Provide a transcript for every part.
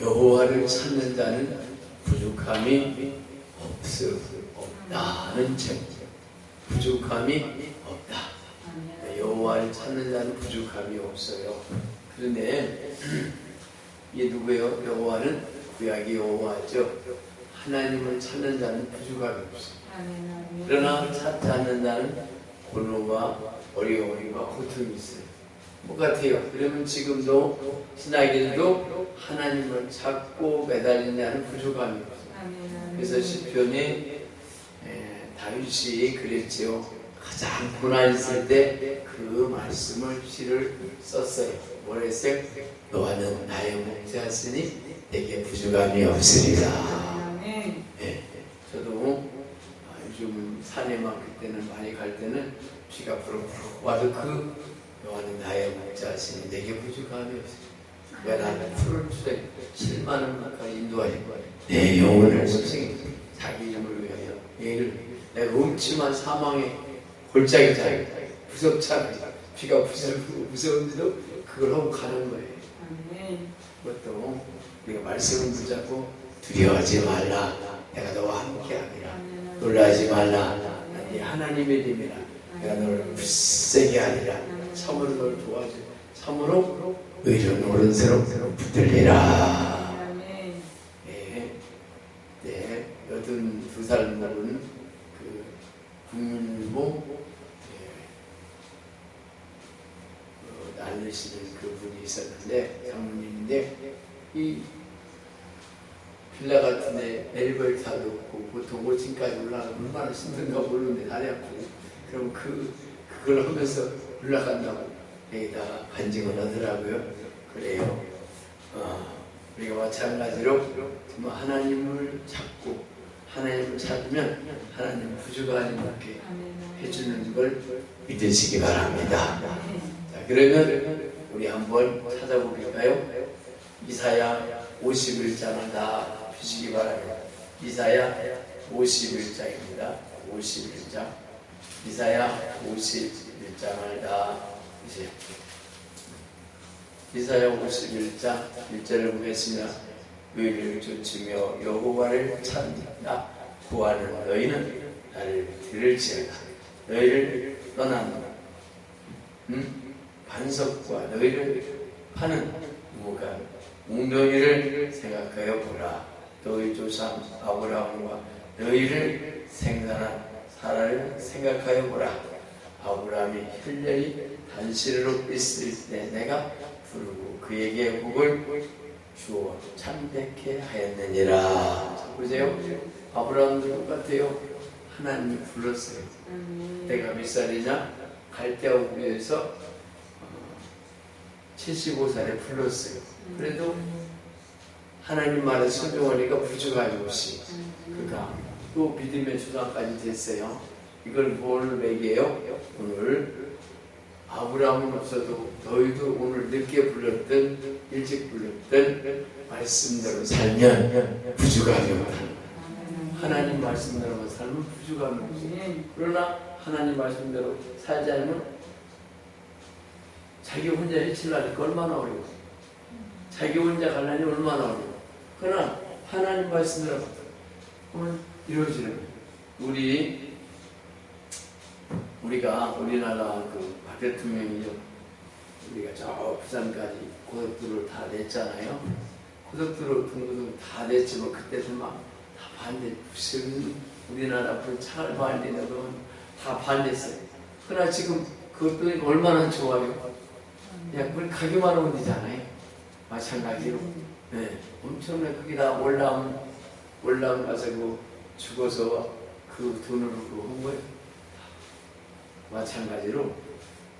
여호와를 찾는 자는 부족함이 없어 없다는 책. 부족함이 없다. 여호와를 찾는 자는 부족함이 없어요. 그런데 이게 누구예요? 여호와는 구약의 여호와죠. 하나님을 찾는 자는 부족함이 없어요. 그러나 찾지 않는 자는 고노와 어려움과 고통이 있어요. 똑같아요. 그러면 지금도 신학에도 하나님을 찾고 매달리냐는 부족함이. 아멘. 그래서 시편에 에, 다윗이 그랬지요. 가장 고난 있을 때 그 말씀을 시를 썼어요. 뭐랬어요? 너와는 나의 목자였으니 내게 부족함이 없으리라. 예, 저도 아, 요즘 산에 막 그때는 많이 갈 때는 비가 부럭부럭 와도 그 너와는 나의 목자시니 내게 부족함이 없어. 왜 나는 풀을 주에 7만 원 가까이 인도하신 거예요. 내 영혼을 선생님 자기 이름을 위하여 얘를 내가 음침한 사망에 골짜기 자기 무섭잖아. 비가 무섭고 무서운데도 그걸 하고 가는 거예요. 그것도 우리가 말씀을 붙잡고 두려워하지 말라. 내가 너와 함께 하리라. 아멘. 놀라지 말라. 네 하나님의 님이라. 내가 너를 굳세게 하리라. 참으로 너를 도와주. 참으로? 의로운 오른손으로 붙들리라. 네, 네, 여든 두살 먹은 그 국민보? 예, 그 날리시는 그분이 있었는데 장모님인데 이 빌라 같은데 엘리베이터도 없고 보통 5층까지 올라가면 얼마나 힘든가 모르는데 다리 아프고. 그럼 그 그걸 하면서 올라간다고 여기다가 반증을 하더라고요. 그래요. 어, 우리가 마찬가지로 정말 하나님을 찾고 하나님을 찾으면 하나님 않게 아멘. 해주는 걸 믿으시기 바랍니다. 자, 그러면 우리 한번 찾아볼까요? 이사야 51장을 다 펴시기 바랍니다. 이사야 51장입니다. 51장. 이사야 51장 을 다. 이제 이사야 51장 1절을 보겠습니다. 의를 쫓으며 여호와를 찾는다 구하는 너희는 나를 들을지어다. 너희를 떠나는 음? 반석과 너희를 파는 무가 웅덩이를 생각하여 보라. 너희 조상 아브라함과 너희를 생산한 사라를 생각하여 보라 아브라함이 혈련이 단시로 있을 때 내가 부르고 그에게 복을 주어 참되게 하였느니라 자, 보세요 아브라함도 똑같아요 하나님이 불렀어요 아멘. 내가 몇 살이냐? 갈대하고 위해서 75살에 불렀어요. 그래도 하나님 말에 순종하니까 부족함이 없이 그가 또 믿음의 조상까지 됐어요. 이걸 뭘 매개요? 오늘 아브라함은 없어도 너희도 오늘 늦게 불렀던 일찍 불렀던 말씀대로 살면 부족함이 없다. 하나님 말씀대로만 살면 없어. 아멘. 그러나 하나님 말씀대로 살지 않으면 자기 혼자 해치려니까 얼마나 어려워. 자기 혼자 가려니 얼마나 어려워. 그러나 하나님 말씀대로 하면 이루어지는 거예요. 우리 우리가 우리나라 그 박 대통령이요. 우리가 저 부산까지 고속도로를 다 냈잖아요. 고속도로 등급도 다 냈지만 그때도 막 다 반대 무슨 우리나라 그 차를 반대는 건다 반대했어요. 그러나 지금 그것도 얼마나 좋아요. 그냥 우리 가기만 하면 되잖아요. 마찬가지로. 네. 엄청나게 그게 다 올라온, 올라온 가서 그 죽어서 그 돈으로 그한 거예요. 마찬가지로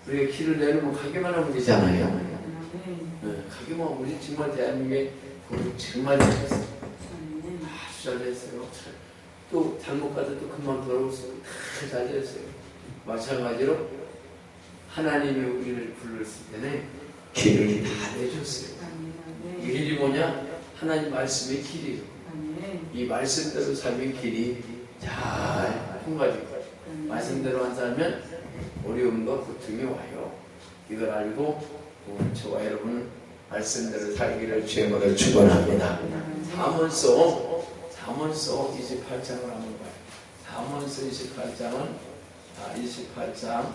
우리가 길을 내놓으면 가기만 하면 되잖아요. 아멘. 네. 가기만 하면 우리 정말 대한민국에 그걸 정말 잘했어요. 아주 잘했어요. 또 잘못 가도 또 금방 돌아올 수 있고 다 잘했어요. 마찬가지로 하나님이 우리를 불렀을 때는 길을 다 내줬어요. 이 길이 뭐냐? 하나님 말씀의 길이에요. 아멘. 이 말씀대로 살면 길이 잘 통과되고 말씀대로 안 살면 어려움과 고통이 와요. 이걸 알고 오늘 저와 여러분은 말씀대로 살기를 주님으로 축원합니다. 잠언서 잠언서 28장을 한번 봐요. 잠언서 28장은 아 28장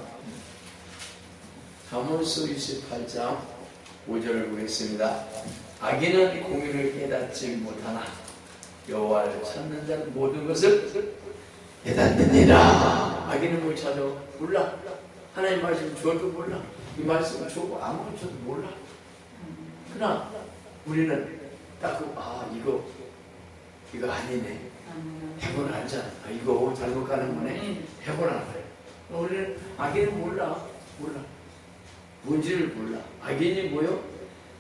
잠언서 28장 5절을 보겠습니다. 악인은 공의를 깨닫지 못하나 여호와를 찾는 자는 모든 것을 깨닫느니라. 악인은 뭘 찾아? 몰라. 하나님 말씀 줘도 몰라. 이 아무리 줘도 몰라. 그러나 우리는 딱아 이거 이거 아니네. 해보나 알잖아. 아, 이거 잘못 가는 거네. 해보나 그래. 우리는 악인은 몰라. 몰라. 뭔지를 몰라. 악인이 뭐요?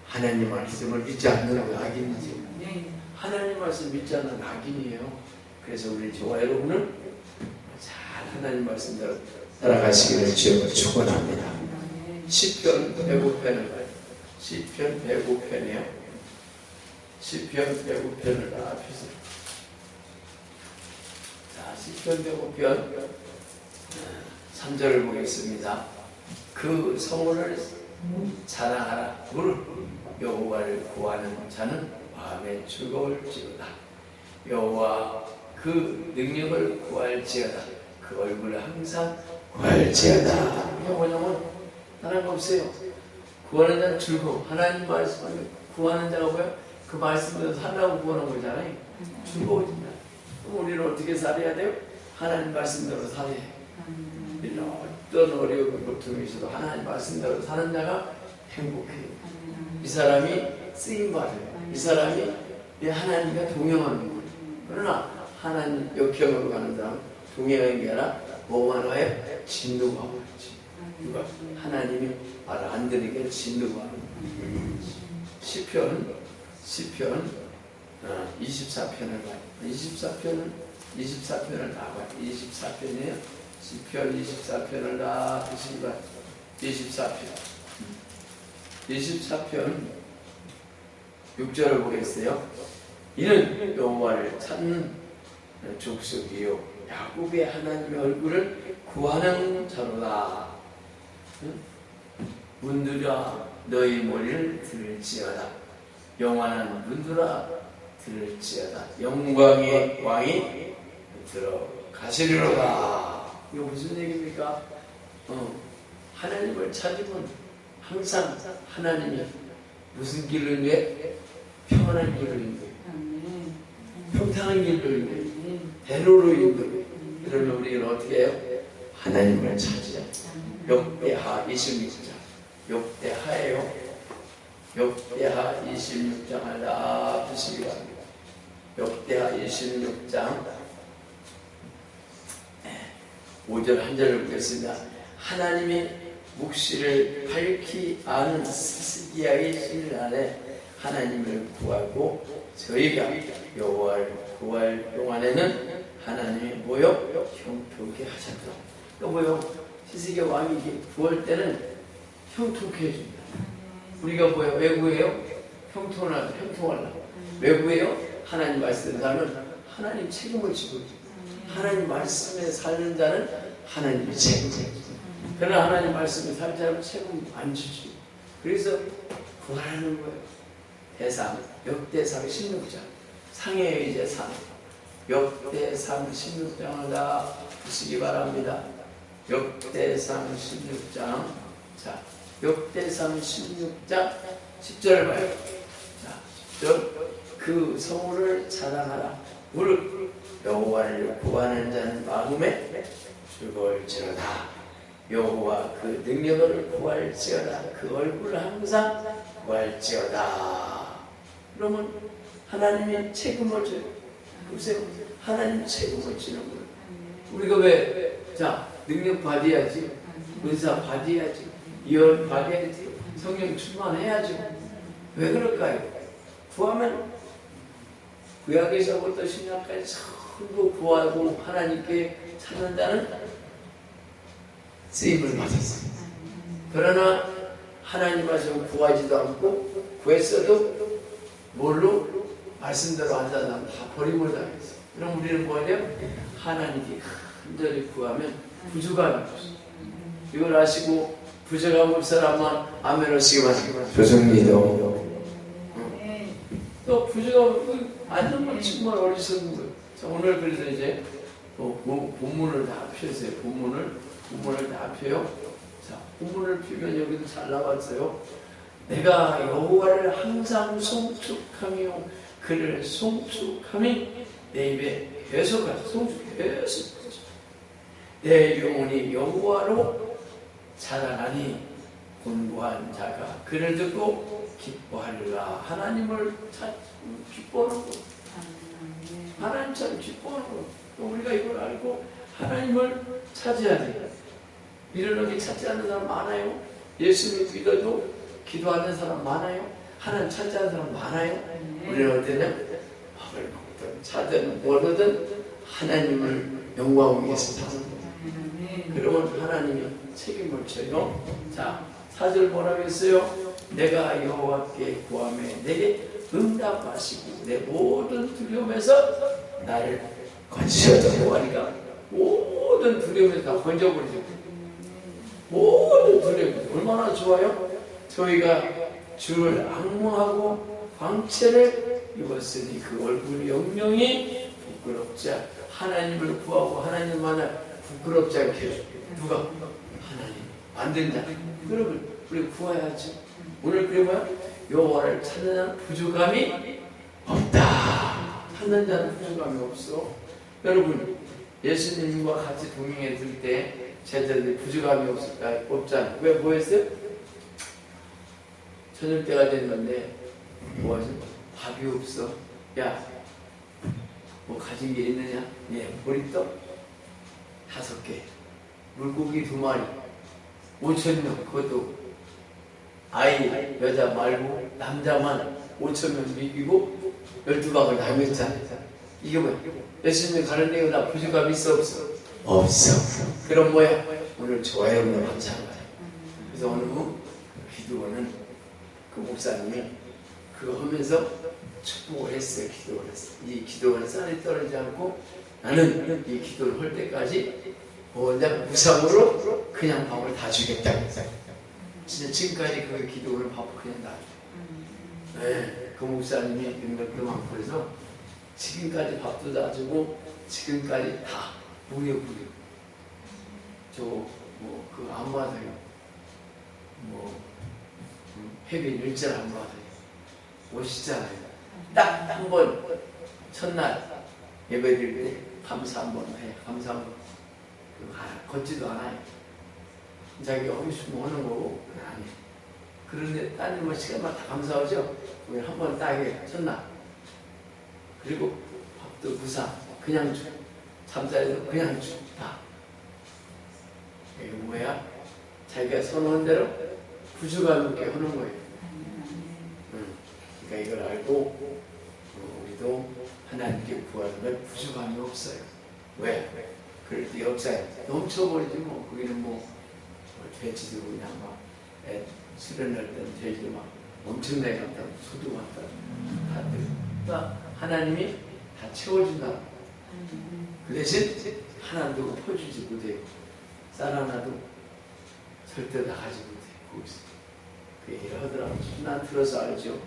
하나님 말씀을 믿지 않는 거 악인이지. 네. 하나님 말씀 믿지 않는 악인이에요. 그래서 우리 저와 여러분은 잘 하나님 말씀대로 따라가시기를 주님을 축원합니다. 시편 105편을 봐요. 시편 105편이에요. 시편 105편을 다 앞에서. 자, 시편 105편 3절을 보겠습니다. 그 성원을 자랑하라. 물 여호와를 구하는 자는 마음에 즐거울지어다. 여호와 그 능력을 구할지어다. 그 얼굴을 항상 구할지어다. 이게 뭐냐면 거 없어요. 구하는 자는 즐거워. 하나님 말씀을 구하는 자가 뭐야? 그 말씀대로 살라고 구하는 거잖아요. 즐거워진다. 그럼 우리는 어떻게 살아야 돼요? 하나님 말씀대로 살아야 해요. 우리는 어떤 어려운 고통이 있어도 하나님 말씀대로 사는 자가 행복해요. 이 사람이 쓰임 받아요. 이 사람이 내 하나님과 동행하는 거예요. 그러나 하나님 역경으로 가는 사람 동행하는 게 아니라 뭐만 와요? 진노가 와야지. 누가 하나님이 말 안 들으니까 진노가 와요. 시편 시편 어, 24편을 봐요. 24편은 24편을 다 봐요. 24편이에요. 시편 24편을 다 바랍니다. 24편. 24편 6절을 보겠어요. 이는 여호와를 찾는 족속이요 야곱의 하나님의 얼굴을 구하는 자로다. 응? 문들아 너희 머리를 들을지어다. 영원한 문들아 들을지어다. 영광의 왕이 들어가시리로다. 이거 무슨 얘기입니까? 어, 하나님을 찾으면 항상 하나님이 무슨 길을 위해? 평안한 길을 위해 평탄한 길을 위해 대로로 인도해 그러면 우리는 어떻게 해요? 하나님을 찾으자. 역대하 26장. 역대하예요. 역대하 26장을 다 보시기 바랍니다. 역대하 26장. 5절 한 절을 보겠습니다. 하나님이 묵시를 밝히 아는 스스기야의 신날에 하나님을 구하고 저희가 여호와를 구할 동안에는 하나님이 뭐요? 형통케 하셨다. 또 뭐요? 시스기야 왕이 구할 때는 형통케 해줍니다. 우리가 뭐요? 왜 구해요? 형통하려, 형통하려. 왜 구해요? 하나님 말씀을 살면 하나님 책임을 지고. 하나님 말씀에 사는 자는 하나님이 책임을 그러나 하나님 말씀에 살자면 책임 안 지지. 그래서 구하라는 거예요. 대상, 역대상 16장. 상해의 이제 상. 역대상 16장을 다 보시기 바랍니다. 역대상 16장. 자, 역대상 16장 10절 봐요. 자, 10절. 그 성우를 자랑하라. 무릇 여호와를 구하는 자는 마음에 즐거울지어다. 여호와 그 능력을 구할지어다. 그 얼굴을 항상 구할지어다. 그러면 하나님이 책임을 져요. 보세요. 하나님 책임을 지는 거예요. 우리가 왜, 자, 능력 받아야지. 은사 받아야지. 예언 받아야지. 성령 충만해야지. 왜 그럴까요? 구하면 구약에서부터 신약까지 전부 구하고 하나님께 찾는다는 쓰임을 받았어요. 그러나 하나님 말씀 구하지도 않고 구했어도 뭘로 말씀대로 안 자면 다 버림을 당했어. 그럼 우리는 뭐야 돼요? 하나님께 간절히 구하면 부족함이 없어. 이걸 아시고 부족함 없 사람만 아멘 하시기 바랍니다. 조정리도 또 부족하면 앉는 건 정말 어리석은 거예요. 자, 오늘 그래서 이제 또 본- 본문을 다 펴세요. 본문을 본문을 다 펴요. 자, 본문을 피면 여기도 잘 나왔어요. 내가 여호와를 항상 송축하며 그를 송축함이 내 입에 계속하 송축 계속 내 영혼이 여호와로 자라나니 곤고한 자가 그를 듣고 기뻐하리라. 하나님을 찾 기뻐하는 거. 하나님 참 기뻐하는 거또 우리가 이걸 알고 하나님을 찾아야 돼 이러는 찾지 않는 사람 많아요? 예수님 믿어도 기도하는 사람 많아요 하나님 찾지 않는 사람 많아요. 우리는 어떠냐 밥을 먹든 차든 뭐든 하나님을 영광 위해서 아멘. 그러면 하나님이 책임을 져요. 자, 사절 뭐라고 했어요? 내가 여호와께 구하며 내게 응답하시고 내 모든 두려움에서 나를 건져줘. 여호와니까 모든 두려움에서 다 건져버리죠. 모든 두려움 얼마나 좋아요? 저희가 주를 악무하고 광채를 입었으니 그 얼굴 영영이 부끄럽지 않 하나님을 구하고 하나님만을 부끄럽지 않게. 누가? 하나님 만든 자. 그러면 우리 구해야지. 오늘 그래 뭐야? 여호와를 찾는 자는 부족함이 없다. 찾는 자는 부족함이 없어. 여러분 예수님과 같이 동행해 들때 제자들이 부족함이 없을까? 없잖아. 왜 뭐했어요? 저녁 때가 됐는데 뭐하지? 밥이 없어. 야, 뭐 가진 게 있느냐? 예, 보리떡 다섯 개, 물고기 두 마리, 오천 명 그것도 아이 여자 말고 남자만 오천 명 미기고 열두 박을 남겼잖아. 이게 뭐야? 예수님 가는 데가 나 부족함 있어 없어? 없어. 그럼 뭐야? 오늘 좋아요, 오늘 거야. 그래서 어느 기도원은 그 목사님이 그거 하면서 축복을 했어요. 기도를 했어. 이 기도원에 쌀이 떨어지지 않고 나는 이 기도를 할 때까지 뭐냐 무상으로 그냥 밥을 다 주겠다. 진짜 지금까지 그 기도를 밥을 그냥 다 줘. 네, 그 목사님이 능력도 많고 그래서 지금까지 밥도 다 주고 지금까지 다 무료 무료. 저뭐 그안 받아요. 뭐 음, 해빈 일절 안 받아요. 오시잖아요. 딱 한 번 첫날 예배 드릴 때 감사 한 번 해. 감사 한번. 그 아, 걷지도 않아요. 자기 하고 싶으면 하는 거고 아니. 그런데 따님 뭐 시간만 다 감사하죠. 우리 한번 딱 해. 첫날. 그리고 밥도 부사 그냥 줘. 잠자리도 그냥 줘. 다. 이게 뭐야? 자기가 선호한 대로 부족함 있게 하는 거예요. 음, 그러니까 이걸 알고 어, 우리도 하나님께 구하면 부족함이 없어요. 왜? 그럴 때 역사에 넘쳐버리지 뭐 거기는 뭐, 뭐 돼지도 그냥 막 애, 수련할 때는 돼지도 막 엄청나게 갖다 소도 갖다 다들 그러니까 하나님이 다 채워준다. 그 대신 하나도 퍼주지 못해요. 쌀 하나도 절대 나가지 못해. 거기서. 그 얘기를 하더라고요. 난 들어서 알죠.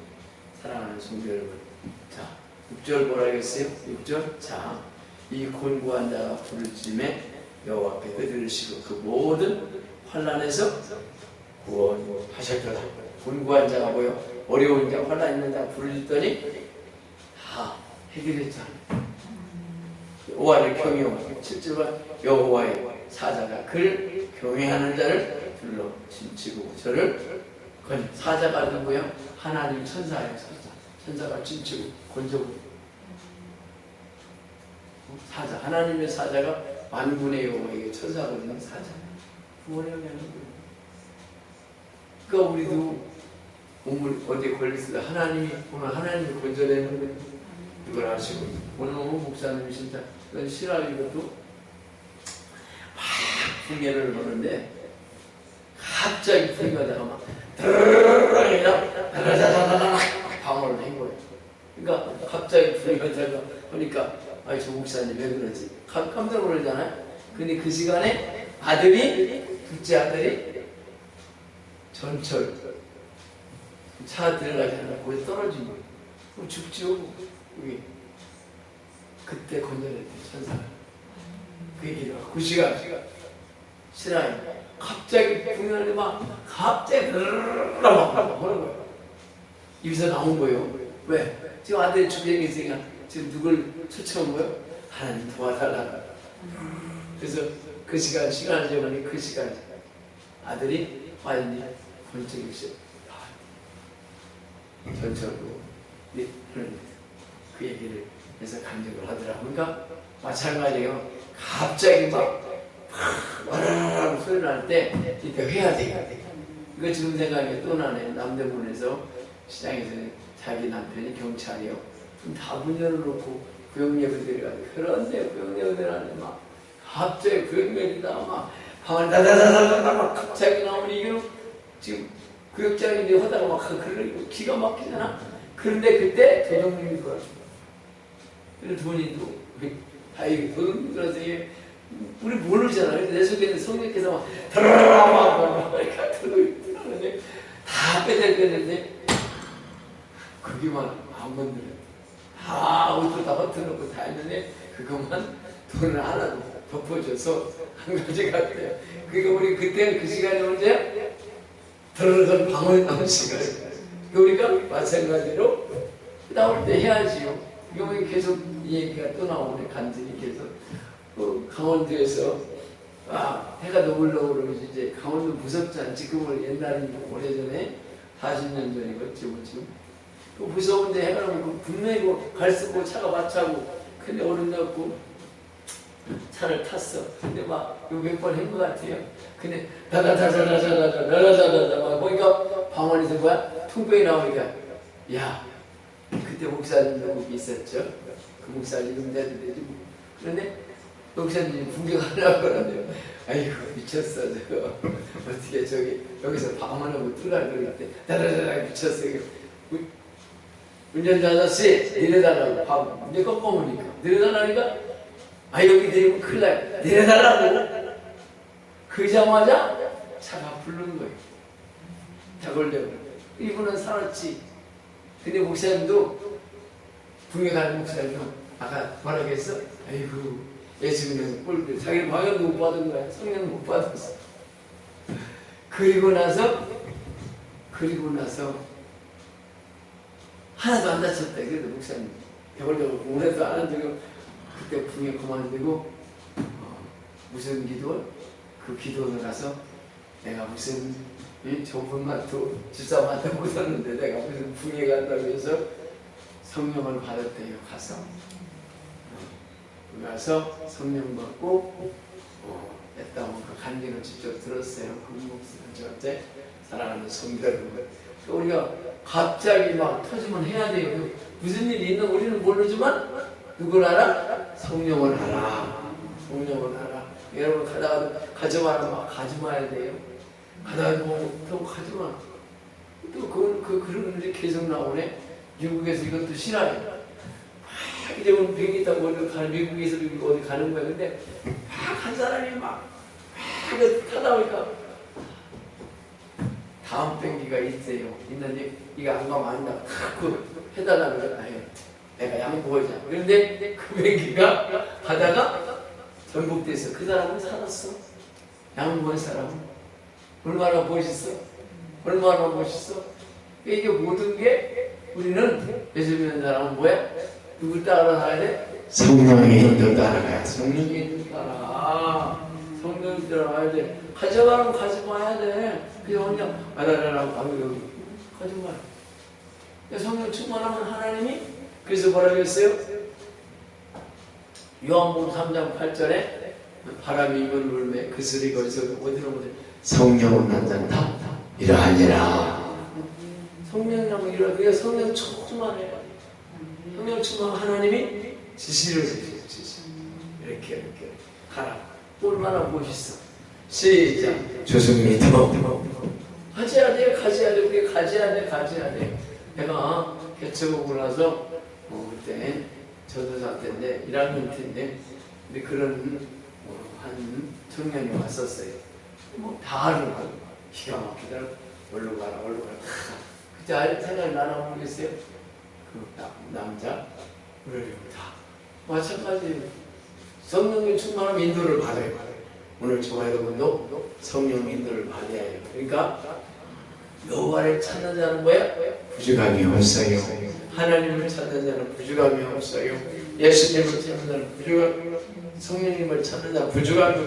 사랑하는 성도 여러분. 자, 6절 뭐라 했어요? 6절. 자, 이 곤고한 자가 부르짖음에 여호와께 들으시고 그 모든 환란에서 구원하셨도다. 곤고한 자가 뭐요? 어려운 자, 환란 있는 자 부르짖더니 다 해결했잖아요. 여호와를 경외하고 7절은 여호와의 사자가 그를 경외하는 자를 둘러 진치고 저를 건 사자가 누구요? 하나님 천사예요 사자. 천사가 진치고 건져고. 사자. 하나님의 사자가 만군의 여호와에게 천사거든요 사자. 거예요. 그러니까 우리도 몸을 어디에 걸렸을 때 하나님이 오늘 하나님이 건져내는 거예요 이걸 아시고. 오늘 오늘 목사님이 진짜 이건 싫어할 이것도 막 풍계를 보는데 갑자기 풍계가 다가 막 다다다다다다 방어를 한 거예요. 그러니까 갑자기 풍계가 다가 보니까 아이 저 목사님 왜 그러지? 깜- 깜짝 놀라잖아요. 근데 그 시간에 아들이 둘째 아들이 전철 차 들어가지 않아 거기 떨어진 거예요. 그럼 죽죠. 여기 그때 건져냈대 천사. 그 얘기를 하고 그 시간 신하이 갑자기 풍년이 막 갑자기 드르르르 막 하는 거예요. 입에서 나온 거예요. 왜? 지금 아들이 주변에 있으니까 지금 누굴 초청한 거예요? 하나님 도와달라. 그래서 그 시간 시간을 정하니 그 시간 아들이 완전히 본적이 있어요. 전처로 네, 그 얘기를 해서 간증을 하더라고요. 그러니까 마찬가지예요. 갑자기 막 와라라라 소리 날때 이때 해야 돼. 이거 지금 생각이 또 나네. 남대문에서 시장에서 자기 남편이 경찰이요. 그럼 다문 열어놓고 구역역을 데려가요. 그런데 구역역을 데려가는데 막 갑자기 구역역이다 막 방을 다다다다다 막 갑자기 나오니 이거 지금 구역장인데 하다가 막 그러고 기가 막히잖아. 그런데 그때 도둑님이 들어왔어. 그래서 돈이도 아이 도둑님 들어서 이게 우리 모르잖아요. 내 속에는 성령께서 막 드라라라 막 이렇게 도둑이 들어오는데 다 빼들겠는데 그게만 안 건드려. 다 옷도 다 헛어놓고 다 했는데 그것만 돈을 하나 덮어줘서 한 가지 같아요. 그러니까 우리 그때 그 시간이 언제? 들어간 방을 나온 시간이에요. 우리가 마찬가지로 나올 때 해야지요. 이거 왜 계속 이 얘기가 또 나오네 간증이 계속 어, 강원도에서 아 해가 너물러 그러고 이제 강원도 무섭잖아. 지금은 옛날에 오래전에 40년 전이겠지 지금 그 무서운데 해가 너무 분명히 뭐 갈수고 차가 마차고 근데 어른 낳고 차를 탔어. 근데 막몇번 한 것 같아요. 근데 다다다다다다다다다다다 막 보니까 방언에서 뭐야? 통병이 나오니까 야 그때 목사님도 있었죠. 그 목사님 응대도 되지 뭐. 그런데 목사 님이 구경하려고 그러는데요. 아이고 미쳤어 저거 어떻게 저기 여기서 방언하고 뚫으려고 그랬대 다다다다 미쳤어요. 우- 운전자 아저씨 내려달라고 밥 이제 꺾어보니까 내려달라니까? 아 여기 내리면 큰일 나요. 내려달라고 그자마자 차가 부르는 거예요. 다 걸려고. 이분은 살았지. 근데 목사님도 궁에 가는 목사님은 아까 했어? 아이고 예수님은 꼴들 자기는 방역도 못 받은 거야. 성령 못 받았어. 그리고 나서 그리고 나서 하나도 안 다쳤다. 그래도 목사님 배걸려고 오래도 안 한다고 그때 붕에 그만두고 어, 무슨 기도? 그 기도를 가서 내가 무슨 이 좁은 마트 집사람한테 못 왔는데 내가 무슨 붕에 간다고 해서 성령을 받았대요. 가서. 어, 가서 성령 받고 어, 했다고 그 간증을 직접 들었어요 그 목사님 저한테 사랑하는 성도 여러분 우리가 갑자기 막 터지면 해야 돼요 무슨 일이 있는 우리는 모르지만 누굴 알아? 성령을 알아. 성령을 알아. 여러분 가다가 가져와라 막 가져와야 돼요. 가다가 뭐또 가져와. 또그 그, 그런 일이 계속 나오네. 미국에서 이것도 싫어요. 막 이제 오늘 비행기 타고 어디 가는 미국에서 어디 가는 거야. 근데 막 한 사람이 막막 타다 보니까 다음 비행기가 있어요. 있는데 이거 안 가면 안 나. 그 해달라 그래. 아유. 내가 양보하자. 그런데 그 비행기가 가다가 전복돼서 그 사람은 살았어. 양보한 사람은 얼마나 멋있어? 얼마나 멋있어? 이게 모든 게 우리는 예수 믿는 사람은 뭐야? 누굴 따라가야 돼? 성령의 인도 따라가야 돼. 성령의 인도 따라. 성령의 따라가야 돼. 가져가면 가져가야 돼. 그냥 혼자 아다라라고 가면 여기 가져가. 성령 충만하면 하나님이 그래서 뭐라고 했어요? 요한복음 3장 8절에 바람이 이걸 울매 그 소리 거기서 어디로 보세 성령은 난잔다 이러하니라 성령이라고 이러 그게 성령 충만해 성령 충만 하나님이 지시를 해주세요 지시 이렇게 이렇게 가라 얼마나 멋있어 시작 좋습니다. 가져야 돼 가져야 돼 우리 가져야 돼 가져야 돼 내가 개척하고 나서 어, 그때 전도사 때인데 1학년 때인데 근데 그런 어, 한 청년이 왔었어요. 뭐다 하는 거 기가 막히더라고. 얼로 가라 얼로 가라. 그때 알 생각이 나나 모르겠어요. 남자? 다. 마찬가지. 성령님 충만하면 인도를 받아요. 오늘 저와 여러분도 성령 인도를 받아야 해요. 그러니까 여호와를 찾는 자는 뭐야? 부족함이 없어요. 하나님을 찾는 자는 부족함이 없어요. 예수님을 찾는 자는 부족함이 성령님을 찾는 자는 부족함이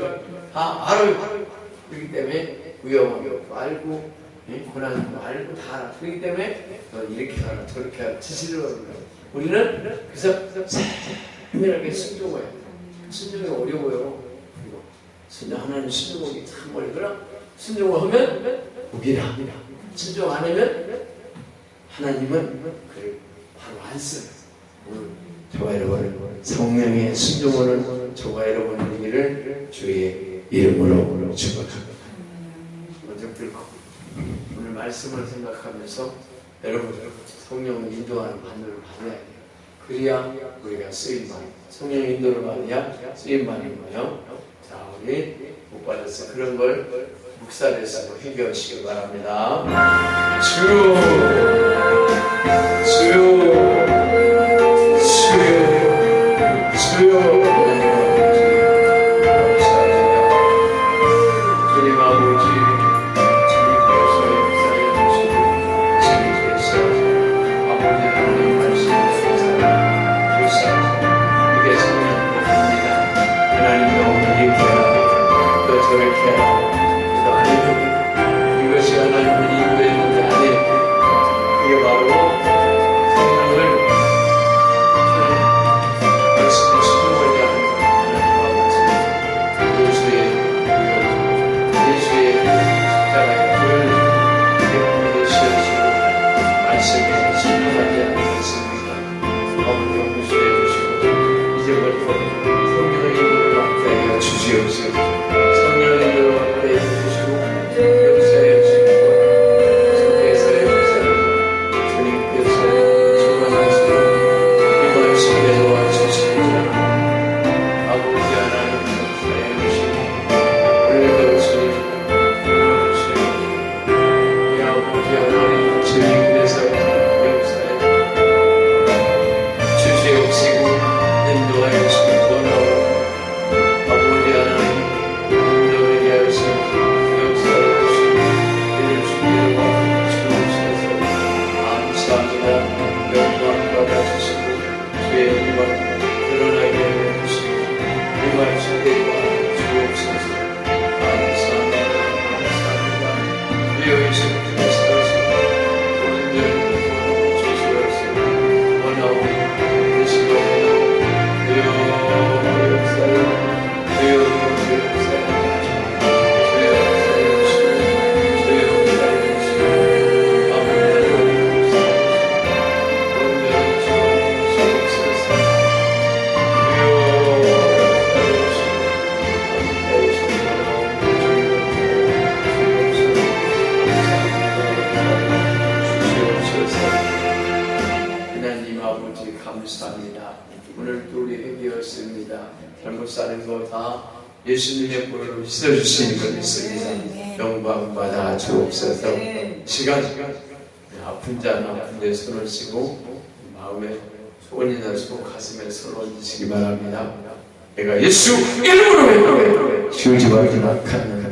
다 알아요. 그렇기 때문에 위험하고 알고 예? 고난도 알고 다 알아 그렇기 때문에 너 이렇게 하라 저렇게 하라 지시를 하는 거예요. 우리는 그래서 세밀하게 순종해야 돼요. 순종이 어려워요. 그리고 순종 하나님 순종하기 참 어려워요. 순종을 하면 복이라 순종 안 하면 하나님은 그를 바로 안 써요 오늘 저와 여러분 성령의 순종하는 저와 여러분에게를 주의 이름으로 축복합니다. 먼저 들고 말씀을 생각하면서 여러분 성령을 인도하는 반도를 받아야 돼요. 그래야 우리가 쓰임 받 성령 인도를 받아야 쓰임 받는 거예요. 자 우리 못 받았어 그런 걸 묵살해서 해결하시기 바랍니다. 주 주 씻어주시는 것 믿습니다. 영광 받아 주옵소서. 시간 아픈 자는 아픈 데 손을 쓰고 마음에 소원이나 소 가슴에 손을 얹으시기 바랍니다. 내가 예수 이름으로 지우지 말지. 다시는